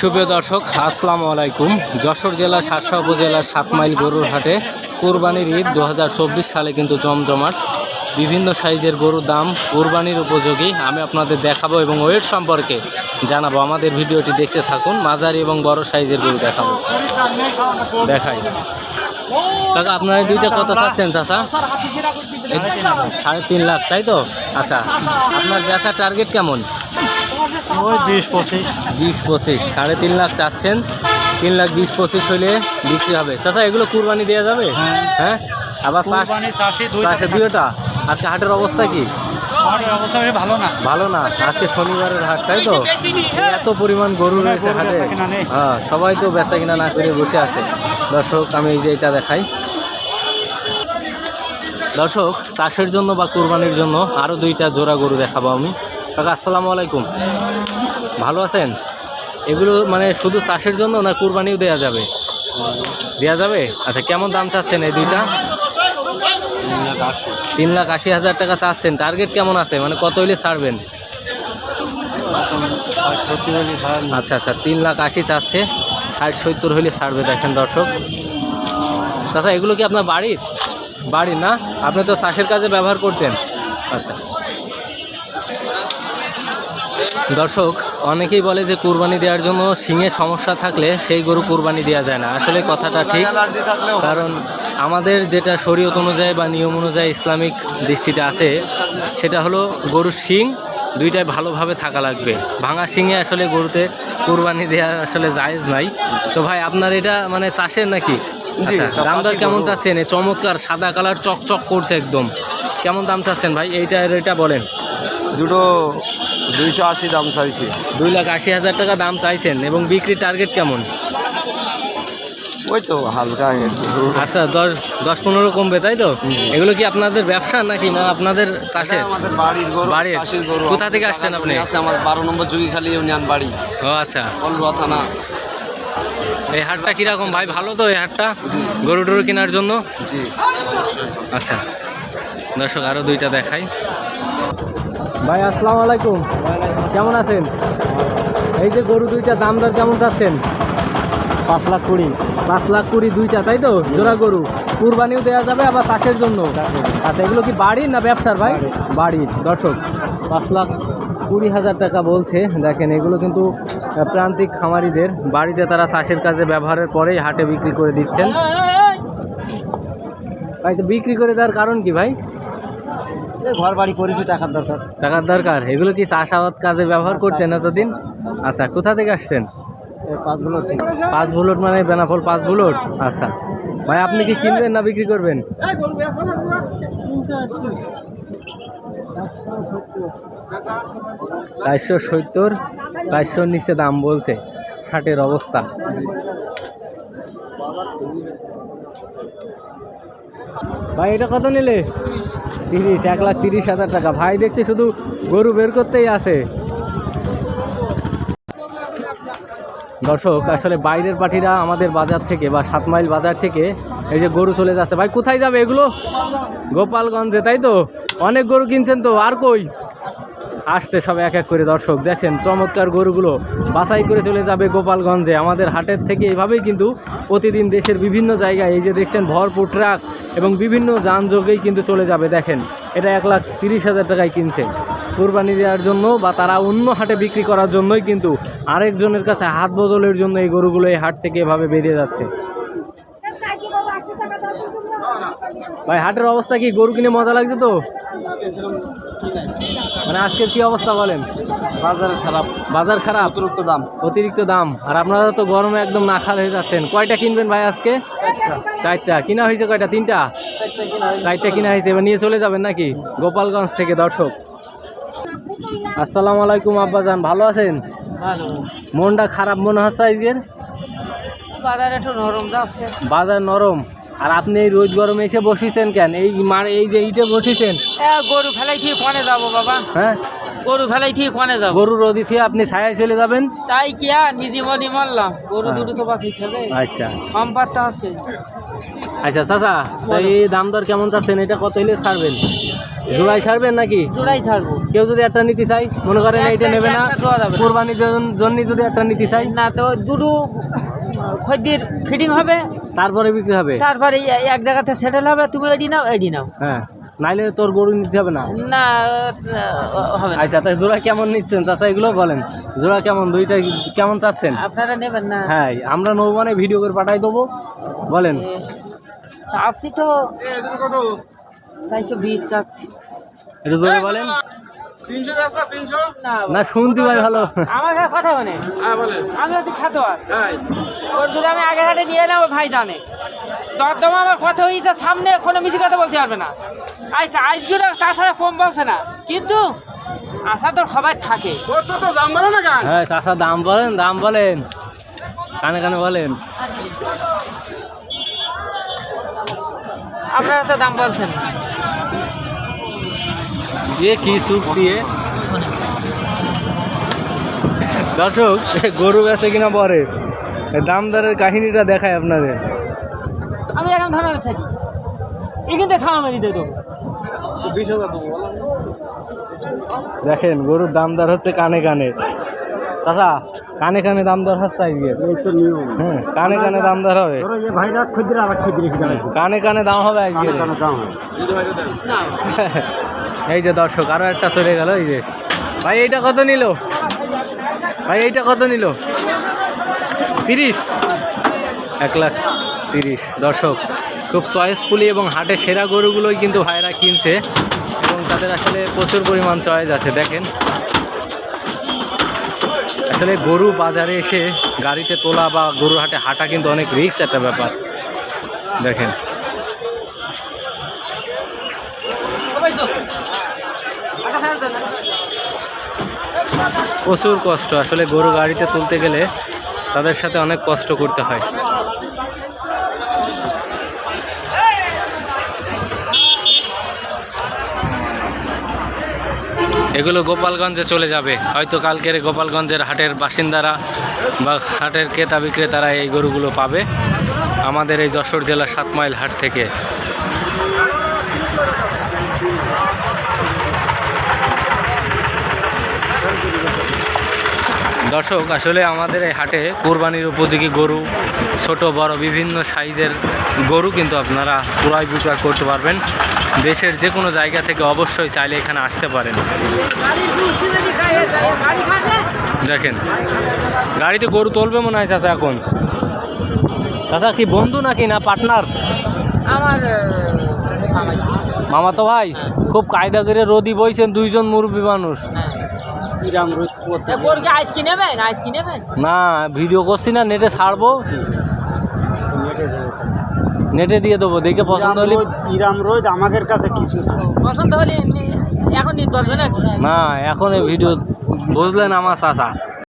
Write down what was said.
সুপ্রিয় দর্শক, আসসালামু আলাইকুম। যশোর জেলা শাসা উপজেলার সাত মাইল গরুর হাটে কোরবানির ঈদ দু হাজার চব্বিশ সালে কিন্তু জমজমাট। বিভিন্ন সাইজের গরুর দাম কোরবানির উপযোগী। আমি আপনাদের দেখাবো এবং ওয়েট সম্পর্কে জানাব। আমাদের ভিডিওটি দেখতে থাকুন, মাঝারি এবং বড় সাইজের গরু দেখাবো। দেখাই। কাকা, আপনারা দুইটা কত চাচ্ছেন, চাচা? এই সাড়ে তিন লাখ, তাই তো? আচ্ছা আপনার বেচার টার্গেট কেমন? ওই বিশ পঁচিশ। বিশ পঁচিশ। সাড়ে তিন লাখ চাচ্ছেন। তিন লাখ বিশ পঁচিশ হলে বিক্রি হবে। চাচা এগুলো কুরবানি দেওয়া যাবে? হ্যাঁ। আবার চাষ দুইটা আজকে হাটের অবস্থা কি? ভালো না। ভালো না। আজকে শনিবারের হাট তাই তো? এত পরিমাণ গরু রয়েছে হাটে। হ্যাঁ সবাই তো বেচা কিনা না করে বসে আছে। দর্শক আমি এই যে এটা দেখাই। দর্শক চাষের জন্য বা কোরবানির জন্য আরও দুইটা জোড়া গরু দেখাবো আমি। কাকা, আসসালামু আলাইকুম। ভালো আছেন? এগুলো মানে শুধু চাষের জন্য না কুরবানিও দেওয়া যাবে? দেওয়া যাবে? আচ্ছা কেমন দাম চাচ্ছেন এই দুইটা? তিন লাখ আশি হাজার টাকা চাচ্ছেন। টার্গেট কেমন আছে? মানে কত হইলে ছাড়বেন? আচ্ছা আচ্ছা তিন লাখ আশি চাচ্ছে। ষাট, সত্তর হইলে ছাড়বে, দেখেন দর্শক। চাচা, এগুলো কি আপনার বাড়ির? বাড়ির না? আপনি তো চাষের কাজে ব্যবহার করতেন। আচ্ছা। দর্শক অনেকেই বলে যে কুরবানি দেওয়ার জন্য শিঙে সমস্যা থাকলে সেই গরু কুরবানি দেওয়া যায় না। আসলে কথাটা ঠিক কারণ আমাদের যেটা শরীয়ত অনুযায়ী বা নিয়ম অনুযায়ী ইসলামিক দৃষ্টিতে আছে সেটা হলো গরুর শিং দুইটাই ভালোভাবে থাকা লাগবে। ভাঙা শিঙে আসলে গরুতে কুরবানি দেওয়া আসলে জায়েজ নাই। তো ভাই আপনার এটা মানে চাষের নাকি? আচ্ছা দাম কেমন চাচ্ছেন? এই চমৎকার সাদা কালার চকচক করছে একদম। কেমন দাম চাচ্ছেন ভাই? এইটা এটা বলেন। দুটো দুইশো আশি দাম চাইছি। দুই লাখ আশি হাজার টাকা দাম চাইছেন এবং বিক্রির টার্গেট কেমন? ওই তো হালকা আচ্ছা দশ দশ পনেরো কমবে তাই তো? এগুলো কি আপনাদের ব্যবসা নাকি না আপনাদের চাষে এটা আমাদের বাড়ির গরু বাড়ির? চাষির গরু। কোথা থেকে আসছেন আপনি? আছে আমার বারো নম্বর জুগিখালি ইউনিয়ন বাড়ি। ও আচ্ছা। কলরুয়া থানা। এই হাটটা কীরকম? ভাই ভালো তো এই হাটটা? গরু টরু কেনার জন্য? আচ্ছা। দর্শক আরও দুইটা দেখাই। ভাই আসসালামু আলাইকুম। কেমন আছেন? এই যে গরু দুইটা দাম দর কেমন চাচ্ছেন? পাঁচ লাখ কুড়ি। পাঁচ লাখ কুড়ি দুইটা তাই তো? জোড়া গরু। কুরবানিও দেওয়া যাবে আবার চাষের জন্য? আচ্ছা এগুলো কি বাড়ির না ব্যবসার ভাই? বাড়ির। দর্শক পাঁচ লাখ কুড়ি হাজার টাকা বলছে। দেখেন এগুলো কিন্তু প্রান্তিক খামারিদের। বাড়িতে তারা চাষের কাজে ব্যবহারের পরেই হাটে বিক্রি করে দিচ্ছেন। ভাই তো বিক্রি করে দেওয়ার কারণ কি ভাই? ঘর বাড়ি করেছি টাকার দরকার। টাকার দরকার। এগুলো কি চাষাবাদ কাজে ব্যবহার করতেন এতদিন? আচ্ছা কোথা থেকে আসছেন? পাঁচ বুলট মানে বেনাফল পাঁচ বুলট? আচ্ছা। ভাই আপনি কি কিনবেন না বিক্রি করবেন? চারশো সত্তর চারশোর নিচে দাম বলছে। হাটের অবস্থা। ভাই এটা কত নিলে? তিরিশ, এক লাখ তিরিশ হাজার টাকা। ভাই দেখছি শুধু গরু বের করতেই আছে। দর্শক, আসলে বাইরের পাঠিরা আমাদের বাজার থেকে বা সাত মাইল বাজার থেকে এই যে গরু চলে যাচ্ছে। ভাই, কোথায় যাবে এগুলো? গোপালগঞ্জে, তাই তো? অনেক গরু কিনছেন তো, আর কই? আসতে সব এক এক করে দর্শক। দেখেন চমৎকার গরুগুলো বাছাই করে চলে যাবে গোপালগঞ্জে। আমাদের হাটের থেকে এভাবেই কিন্তু প্রতিদিন দেশের বিভিন্ন জায়গায় এই যে দেখছেন ভরপুর ট্রাক এবং বিভিন্ন যানযোগেই কিন্তু চলে যাবে। দেখেন, এটা এক লাখ তিরিশ হাজার টাকায় কিনছে। কোরবানি দেওয়ার জন্য বা তারা অন্য হাটে বিক্রি করার জন্যই কিন্তু আরেকজনের কাছে হাত বদলের জন্য এই গরুগুলো এই হাট থেকে এভাবে বেরিয়ে যাচ্ছে। ভাই, হাটের অবস্থা কি? গরু কিনে মজা লাগছে তো? মানে আজকের কি অবস্থা বলেন? বাজার খারাপ। বাজার খারাপ? অতিরিক্ত দাম। অতিরিক্ত দাম। আর আপনারা তো গরমে একদম নাখাল হয়ে যাচ্ছেন। কয়টা কিনবেন ভাই আজকে? চারটা। কিনা হয়েছে কয়টা? তিনটা? চারটা কিনা হয়েছে। এবার নিয়ে চলে যাবেন নাকি? গোপালগঞ্জ থেকে দর্শক। আসসালামু আলাইকুম আব্বাজান। ভালো আছেন? ভালো। মনটা খারাপ মনে হচ্ছে আজকের? বাজার একটু নরম যাচ্ছে। বাজার নরম। আর আপনি এই রোজ গরমে এসে বসিছেন কেন? এই মার এই যে ইটে বসিছেন। এ, গরু ফেলাই ঠিক কনে যাব বাবা? হ্যাঁ? গরু ফেলাই ঠিক কনে যাব? গরু রোদি থেকে আপনি ছায়ায় চলে যাবেন? তাই কি আর? নিজে মনি মারলাম। গরু হ্যাঁ। দুটো তো বাকি খাবে। আচ্ছা। সম্পাদটা আছে। আচ্ছা চাচা এই দাম দর কেমন চাচ্ছেন? এটা কত হলে ছাড়বেন? জোড়াই ছাড়বেন নাকি? জোড়াই ছাড়বো। কেউ যদি একটা নিতে চাই মনে করেন এইটা নেবে না। কোরবানির জন্য যদি একটা নিতে চাই না তো দুটো খদ্দির ফিটিং হবে। তারপরে বিক্রি হবে? তারপরে এই এক জায়গাতে সেটেল হবে তুমি এডি নাও এডি নাও। হ্যাঁ নাইলে তোর গরু নিতে হবে না। না হবে আচ্ছা তাই জোড়া কেমন নিচ্ছেন? চাচা এগুলো বলেন। জোড়া কেমন? দুইটা কেমন চাচ্ছেন? আপনারা নেবেন না। হ্যাঁ আমরা নেব মানে ভিডিও করে পাঠাই দেবো। বলেন। চাচ্ছি তো চারশো বিশ চাচ্ছি একটু জোরে বলেন। না না শুনতে পাই ভালো। আমার কথা মানে আমি হচ্ছে খাতোয়ার ওর যদি আমি আগে হাটে নিয়ে এলাম ভাই জানে। দরদম আমার কথা হয়েছে সামনে কোনো মিছি কথা বলতে পারবে না। আচ্ছা আজগুলো তাছাড়া কম বলছে না। কিন্তু আশা তো সবাই থাকে। হ্যাঁ চাচা দাম বলেন দাম বলেন। কানে কানে বলেন। আপনারা তো দাম বলছেন দিয়ে কি সুখ দিয়ে? দর্শক গরু বেচে কিনা পরে। দাম দরের কাহিনীটা দেখায় আপনাদের। আমি এখন ধরে থাকি এই কিন্তু খাওয়া মেরি দিয়ে দেবো। দেখেন গরুর দাম দর হচ্ছে কানে কানে। চাচা কানে কানে দাম দর হচ্ছে আজকে। হ্যাঁ কানে কানে দাম দর হবে কানে কানে দাম হবে। আজকে এই যে দর্শক, আরও একটা চলে গেল, এই যে। ভাই, এইটা কত নিল? ভাই, এইটা কত নিল? তিরিশ? এক লাখ তিরিশ। দর্শক, খুব চয়েসফুলি এবং হাটে সেরা গরুগুলোই কিন্তু ভাইরা কিনছে এবং তাদের আসলে প্রচুর পরিমাণ চয়েস আছে, দেখেন। আসলে গরু বাজারে এসে গাড়িতে তোলা বা গরুর হাটে হাঁটা কিন্তু অনেক রিস্ক একটা ব্যাপার। দেখেন। প্রচুর কষ্ট। আসলে গরু গাড়িতে তুলতে গেলে তাদের সাথে অনেক কষ্ট করতে হয়। এগুলো গোপালগঞ্জে চলে যাবে। হয়তো কালকের গোপালগঞ্জের হাটের বাসিন্দারা বা হাটের ক্রেতা বিক্রেতারা এই গরুগুলো পাবে। আমাদের এই যশোর জেলার সাত মাইল হাট থেকে। দর্শক আসলে আমাদের এই হাটে কোরবানির উপযোগী গরু ছোট বড় বিভিন্ন সাইজের গরু কিন্তু আপনারা ক্রয় বিক্রয় করতে পারবেন। দেশের যে কোনো জায়গা থেকে অবশ্যই চাইলে এখানে আসতে পারেন। দেখেন গাড়িতে গরু তুলবে মনে হয় চাচা এখন। চাচা কি বন্ধু নাকি না পার্টনার? আমার মামা তো ভাই খুব কায়দা করে রোদি বইছেন দুইজন মুরব্বী মানুষ। নেবেন নেবেন না ভিডিও করছি না নেটে ছাড়বো। নেটে দিয়ে দেবো দেখে পছন্দ হলে ইরাম রোজ আমাদের কাছে কিছু পছন্দ হলে এখন নিতে পারবে না না এখন এই ভিডিও বুঝলেন আমার চাচা।